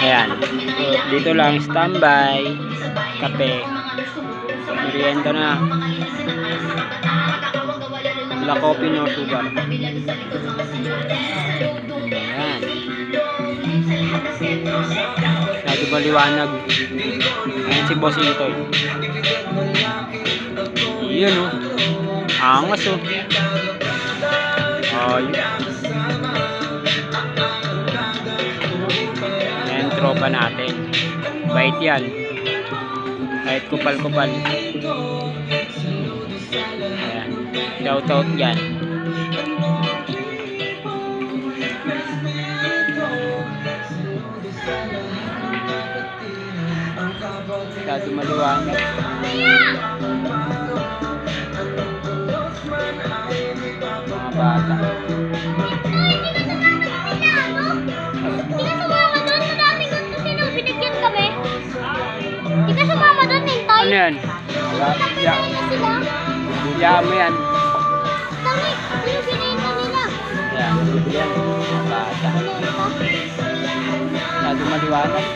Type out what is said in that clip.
Ayan. Dito lang, standby. Kape. Merienda na. Black coffee, no sugar. Ayan. Lagi maliwanag. Ayan si boss ito. Yun oh. Angas oh. Oh, yun. Ayan, tropa natin. Bait yan. Kahit kupal-kupal. Ayan. Shout out yan. Masyado maliwanag. Mga bata. Hindi ka sumama doon, Nintoy. Ano yan? Ya. Buyaan mo yan. Sino pinain na nila? Yan. Yan. Bata. Masyado maliwanag.